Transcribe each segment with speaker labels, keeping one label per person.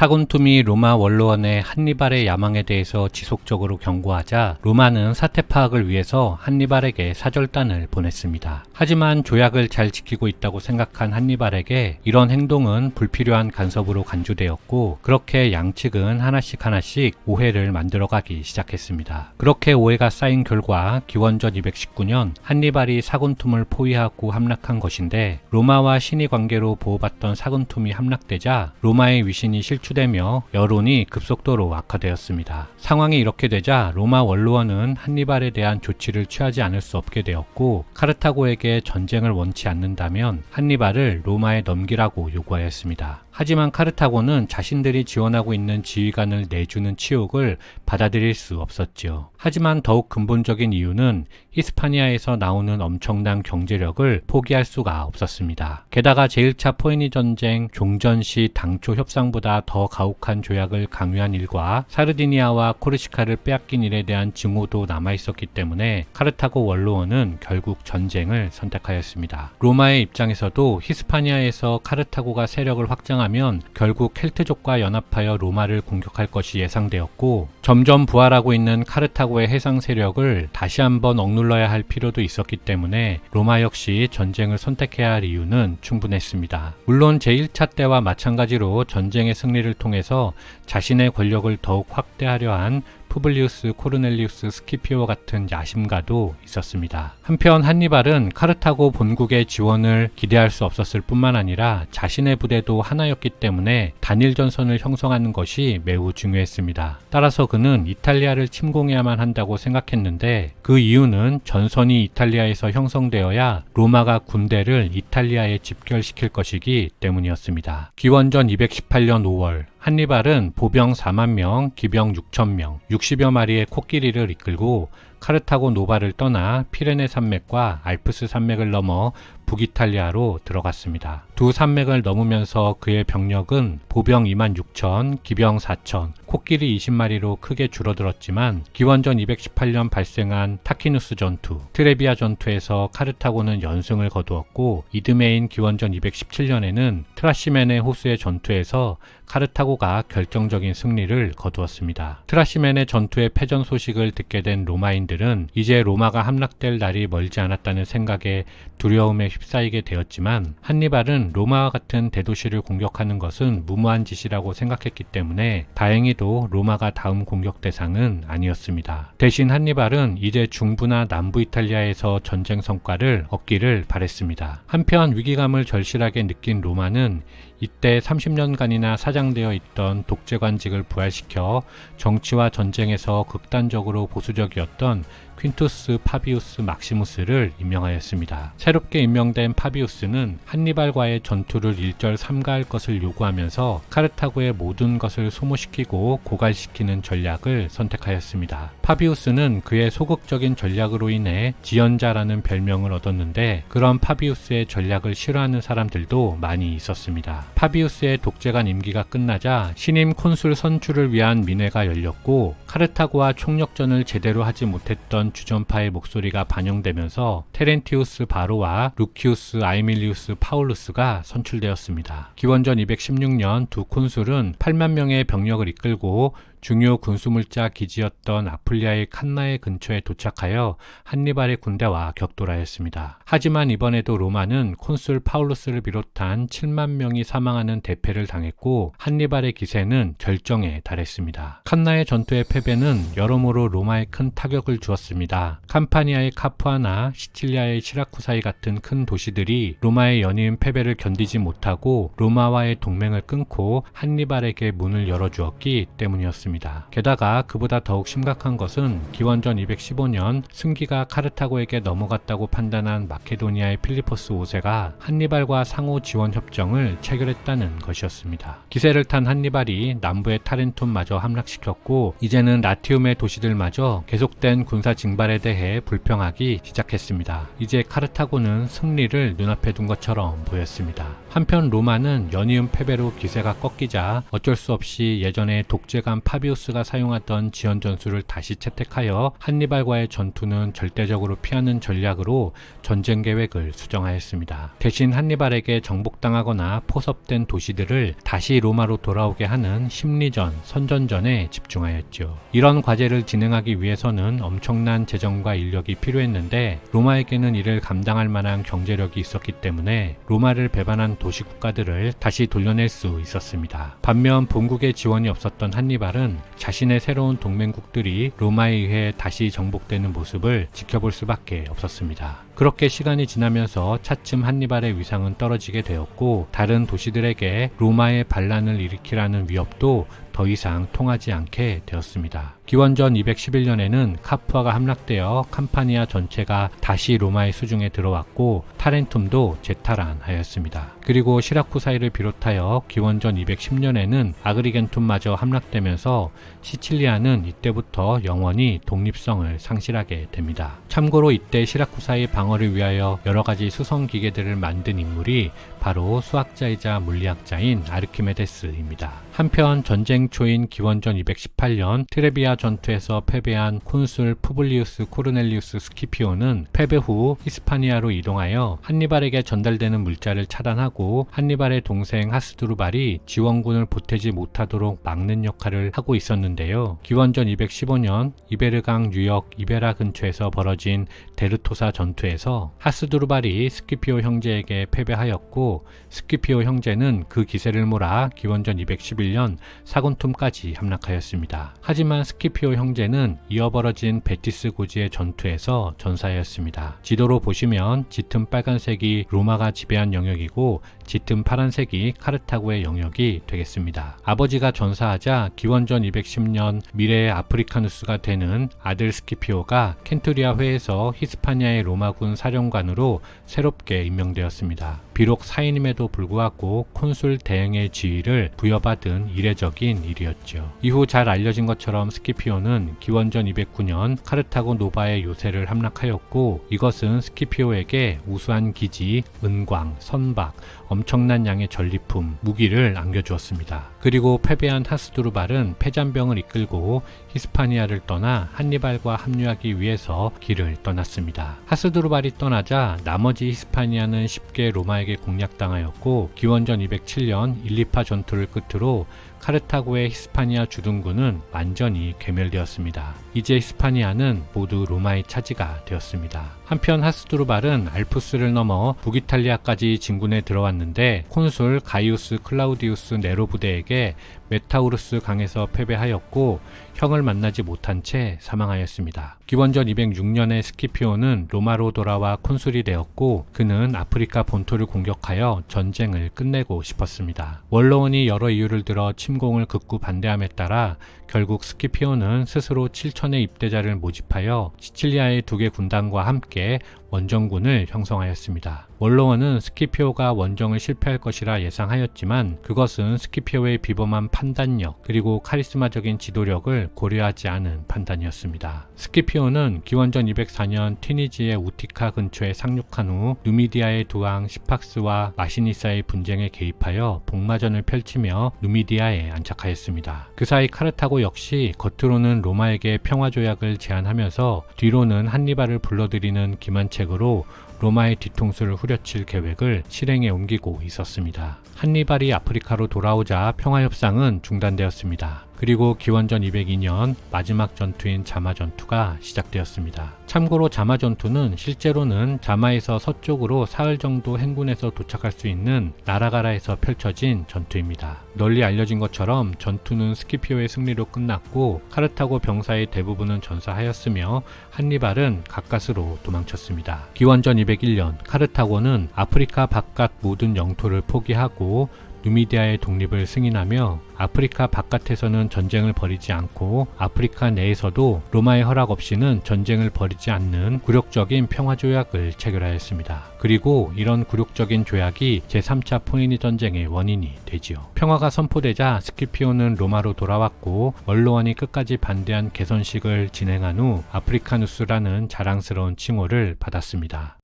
Speaker 1: 사군툼이 로마 원로원의 한니발의 야망에 대해서 지속적으로 경고하자 로마는 사태 파악을 위해서 한니발에게 사절단을 보냈습니다. 하지만 조약을 잘 지키고 있다고 생각한 한니발에게 이런 행동은 불필요한 간섭으로 간주되었고 그렇게 양측은 하나씩 하나씩 오해를 만들어가기 시작했습니다. 그렇게 오해가 쌓인 결과 기원전 219년 한니발이 사군툼을 포위하고 함락한 것인데 로마와 신의 관계로 보호받던 사군툼이 함락되자 로마의 위신이 실추 되며 여론이 급속도로 악화되었습니다. 상황이 이렇게 되자 로마 원로원은 한니발에 대한 조치를 취하지 않을 수 없게 되었고 카르타고에게 전쟁을 원치 않는다면 한니발을 로마에 넘기라고 요구하였습니다. 하지만 카르타고는 자신들이 지원하고 있는 지휘관을 내주는 치욕을 받아들일 수 없었지요. 하지만 더욱 근본적인 이유는 히스파니아에서 나오는 엄청난 경제력을 포기할 수가 없었습니다. 게다가 제1차 포에니 전쟁 종전 시 당초 협상보다 더 가혹한 조약을 강요한 일과 사르디니아와 코르시카를 빼앗긴 일에 대한 증오도 남아 있었기 때문에 카르타고 원로원은 결국 전쟁을 선택하였습니다. 로마의 입장에서도 히스파니아에서 카르타고가 세력을 확장하 면 결국 켈트족과 연합하여 로마를 공격할 것이 예상되었고 점점 부활하고 있는 카르타고의 해상 세력을 다시 한번 억눌러야 할 필요도 있었기 때문에 로마 역시 전쟁을 선택해야 할 이유는 충분했습니다. 물론 제1차 때와 마찬가지로 전쟁의 승리를 통해서 자신의 권력을 더욱 확대하려 한 푸블리우스 코르넬리우스 스키피오 같은 야심가도 있었습니다. 한편 한니발은 카르타고 본국의 지원을 기대할 수 없었을 뿐만 아니라 자신의 부대도 하나였기 때문에 단일 전선을 형성하는 것이 매우 중요했습니다. 따라서 그는 이탈리아를 침공해야만 한다고 생각했는데 그 이유는 전선이 이탈리아에서 형성되어야 로마가 군대를 이탈리아에 집결시킬 것이기 때문이었습니다. 기원전 218년 5월 한니발은 보병 4만 명, 기병 6천 명, 60여 마리의 코끼리를 이끌고 카르타고 노바를 떠나 피레네 산맥과 알프스 산맥을 넘어 북이탈리아로 들어갔습니다. 두 산맥을 넘으면서 그의 병력은 보병 2만 6천, 기병 4천, 코끼리 20마리로 크게 줄어들었지만 기원전 218년 발생한 타키누스 전투, 트레비아 전투에서 카르타고는 연승을 거두었고 이드메인 기원전 217년에는 트라시멘의 호수의 전투에서 카르타고가 결정적인 승리를 거두었습니다. 트라시멘의 전투의 패전 소식을 듣게 된 로마인 들은 이제 로마가 함락될 날이 멀지 않았다는 생각에 두려움에 휩싸이게 되었지만 한니발은 로마와 같은 대도시를 공격하는 것은 무모한 짓이라고 생각했기 때문에 다행히도 로마가 다음 공격 대상은 아니었습니다. 대신 한니발은 이제 중부나 남부 이탈리아에서 전쟁 성과를 얻기를 바랬습니다. 한편 위기감을 절실하게 느낀 로마는 이때 30년간이나 사장되어 있던 독재관직을 부활시켜 정치와 전쟁에서 극단적으로 보수적이었던 퀸투스 파비우스 막시무스를 임명하였습니다. 새롭게 임명된 파비우스는 한니발과의 전투를 일절 삼가할 것을 요구하면서 카르타고의 모든 것을 소모시키고 고갈시키는 전략을 선택하였습니다. 파비우스는 그의 소극적인 전략으로 인해 지연자라는 별명을 얻었는데 그런 파비우스의 전략을 싫어하는 사람들도 많이 있었습니다. 파비우스의 독재관 임기가 끝나자 신임 콘술 선출을 위한 민회가 열렸고 카르타고와 총력전을 제대로 하지 못했던 주전파의 목소리가 반영되면서 테렌티우스 바로와 루키우스 아이밀리우스 파울루스가 선출되었습니다. 기원전 216년 두 콘술은 8만 명의 병력을 이끌고 중요 군수물자 기지였던 아플리아의 칸나의 근처에 도착하여 한니발의 군대와 격돌하였습니다. 하지만 이번에도 로마는 콘술 파울루스를 비롯한 7만 명이 사망하는 대패를 당했고 한니발의 기세는 결정에 달했습니다. 칸나의 전투의 패배는 여러모로 로마에 큰 타격을 주었습니다. 캄파니아의 카푸아나 시칠리아의 시라쿠사이 같은 큰 도시들이 로마의 연이은 패배를 견디지 못하고 로마와의 동맹을 끊고 한니발에게 문을 열어주었기 때문이었습니다. 게다가 그보다 더욱 심각한 것은 기원전 215년 승기가 카르타고에게 넘어갔다고 판단한 마케도니아의 필리포스 5세가 한니발과 상호 지원 협정을 체결했다는 것이었습니다. 기세를 탄 한니발이 남부의 타렌툼마저 함락시켰고 이제는 라티움의 도시들마저 계속된 군사 징발에 대해 불평하기 시작했습니다. 이제 카르타고는 승리를 눈앞에 둔 것처럼 보였습니다. 한편 로마는 연이은 패배로 기세가 꺾이자 어쩔 수 없이 예전의 독재감 파 파비우스가 사용하던 지연 전술을 다시 채택하여 한니발과의 전투는 절대적으로 피하는 전략으로 전쟁 계획을 수정하였습니다. 대신 한니발에게 정복당하거나 포섭된 도시들을 다시 로마로 돌아오게 하는 심리전, 선전전에 집중하였죠. 이런 과제를 진행하기 위해서는 엄청난 재정과 인력이 필요했는데 로마에게는 이를 감당할 만한 경제력이 있었기 때문에 로마를 배반한 도시 국가들을 다시 돌려낼 수 있었습니다. 반면 본국의 지원이 없었던 한니발 은 자신의 새로운 동맹국들이 로마에 의해 다시 정복되는 모습을 지켜볼 수밖에 없었습니다. 그렇게 시간이 지나면서 차츰 한니발의 위상은 떨어지게 되었고 다른 도시들에게 로마의 반란을 일으키라는 위협도 더 이상 통하지 않게 되었습니다. 기원전 211년에는 카푸아가 함락되어 캄파니아 전체가 다시 로마의 수중에 들어왔고 타렌툼도 재탈환하였습니다. 그리고 시라쿠사이를 비롯하여 기원전 210년에는 아그리겐툼마저 함락되면서 시칠리아는 이때부터 영원히 독립성을 상실하게 됩니다. 참고로 이때 시라쿠사의 방어 를 위하여 여러 가지 수성 기계들을 만든 인물이 바로 수학자이자 물리학자인 아르키메데스입니다. 한편 전쟁 초인 기원전 218년 트레비아 전투에서 패배한 콘술 푸블리우스 코르넬리우스 스키피오는 패배 후 히스파니아로 이동하여 한니발에게 전달되는 물자를 차단하고 한니발의 동생 하스두르발이 지원군을 보태지 못하도록 막는 역할을 하고 있었는데요. 기원전 215년 이베르강 유역 이베라 근처에서 벌어진 데르토사 전투에서 하스두르발이 스키피오 형제에게 패배하였고 스키피오 형제는 그 기세를 몰아 기원전 211년 사군툼까지 함락하였습니다. 하지만 스키피오 형제는 이어 벌어진 베티스 고지의 전투에서 전사하였습니다. 지도로 보시면 짙은 빨간색이 로마가 지배한 영역이고 짙은 파란색이 카르타고의 영역이 되겠습니다. 아버지가 전사하자 기원전 210년 미래의 아프리카누스가 되는 아들 스키피오가 켄투리아 회에서 히스파니아의 로마군 사령관으로 새롭게 임명되었습니다. 비록 사인임에도 불구하고 콘술 대행의 지위를 부여받은 이례적인 일이었죠. 이후 잘 알려진 것처럼 스키피오는 기원전 209년 카르타고 노바의 요새를 함락하였고 이것은 스키피오에게 우수한 기지, 은광, 선박, 엄청난 양의 전리품, 무기를 안겨주었습니다. 그리고 패배한 하스두르발은 패잔병을 이끌고 히스파니아를 떠나 한니발과 합류하기 위해서 길을 떠났습니다. 하스두르발이 떠나자 나머지 히스파니아는 쉽게 로마에게 공략당하였고 기원전 207년 일리파 전투를 끝으로 카르타고의 히스파니아 주둔군은 완전히 괴멸되었습니다. 이제 히스파니아는 모두 로마의 차지가 되었습니다. 한편 하스두르발은 알프스를 넘어 북이탈리아까지 진군에 들어왔는데 콘술 가이우스 클라우디우스 네로 부대에게 메타우루스 강에서 패배하였고 형을 만나지 못한 채 사망하였습니다. 기원전 206년에 스키피오는 로마로 돌아와 콘술이 되었고 그는 아프리카 본토를 공격하여 전쟁을 끝내고 싶었습니다. 원로원이 여러 이유를 들어 침공을 극구 반대함에 따라 결국 스키피오는 스스로 7천의 입대자를 모집하여 시칠리아의 두 개 군단과 함께 원정군을 형성하였습니다. 원로원은 스키피오가 원정을 실패할 것이라 예상하였지만 그것은 스키피오의 비범한 판단력 그리고 카리스마적인 지도력을 고려하지 않은 판단이었습니다. 스키피오는 기원전 204년 튀니지의 우티카 근처에 상륙한 후 누미디아의 두왕 시팍스와 마시니사의 분쟁에 개입하여 복마전을 펼치며 누미디아에 안착하였습니다. 그 사이 카르타고 역시 겉으로는 로마에게 평화 조약을 제안하면서 뒤로는 한니발을 불러들이는 기만책으로 로마의 뒤통수를 후려칠 계획을 실행에 옮기고 있었습니다. 한니발이 아프리카로 돌아오자 평화협상은 중단되었습니다. 그리고 기원전 202년 마지막 전투인 자마 전투가 시작되었습니다. 참고로 자마 전투는 실제로는 자마에서 서쪽으로 사흘 정도 행군해서 도착할 수 있는 나라가라에서 펼쳐진 전투입니다. 널리 알려진 것처럼 전투는 스키피오의 승리로 끝났고 카르타고 병사의 대부분은 전사하였으며 한니발은 가까스로 도망쳤습니다. 기원전 201년 카르타고는 아프리카 바깥 모든 영토를 포기하고 누미디아의 독립을 승인하며 아프리카 바깥에서는 전쟁을 벌이지 않고 아프리카 내에서도 로마의 허락 없이는 전쟁을 벌이지 않는 굴욕적인 평화 조약을 체결하였습니다. 그리고 이런 굴욕적인 조약이 제3차 포니니 전쟁의 원인이 되지요. 평화가 선포되자 스키피오는 로마로 돌아왔고 원로원이 끝까지 반대한 개선식을 진행한 후 아프리카누스라는 자랑스러운 칭호를 받았습니다.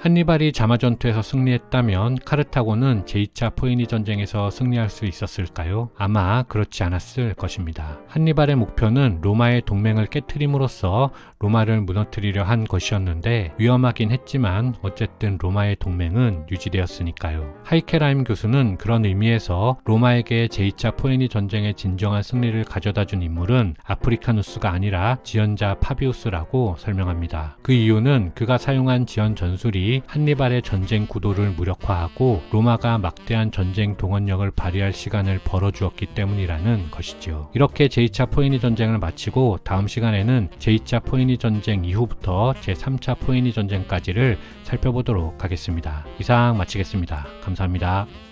Speaker 1: 한니발이 자마 전투에서 승리했다면 카르타고는 제2차 포에니 전쟁에서 승리할 수 있었을까요? 아마 그렇지 않았을 것입니다. 한니발의 목표는 로마의 동맹을 깨트림으로써 로마를 무너뜨리려 한 것이었는데 위험하긴 했지만 어쨌든 로마의 동맹은 유지되었으니까요. 하이케라임 교수는 그런 의미에서 로마에게 제2차 포에니 전쟁의 진정한 승리를 가져다 준 인물은 아프리카누스가 아니라 지연자 파비우스라고 설명합니다. 그 이유는 그가 사용한 지연 전술 이 한니발의 전쟁 구도를 무력화하고 로마가 막대한 전쟁 동원력을 발휘할 시간을 벌어주었기 때문이라는 것이지요. 이렇게 제2차 포에니 전쟁을 마치고 다음 시간에는 제2차 포에니 전쟁 이후부터 제3차 포에니 전쟁까지를 살펴보도록 하겠습니다. 이상 마치겠습니다. 감사합니다.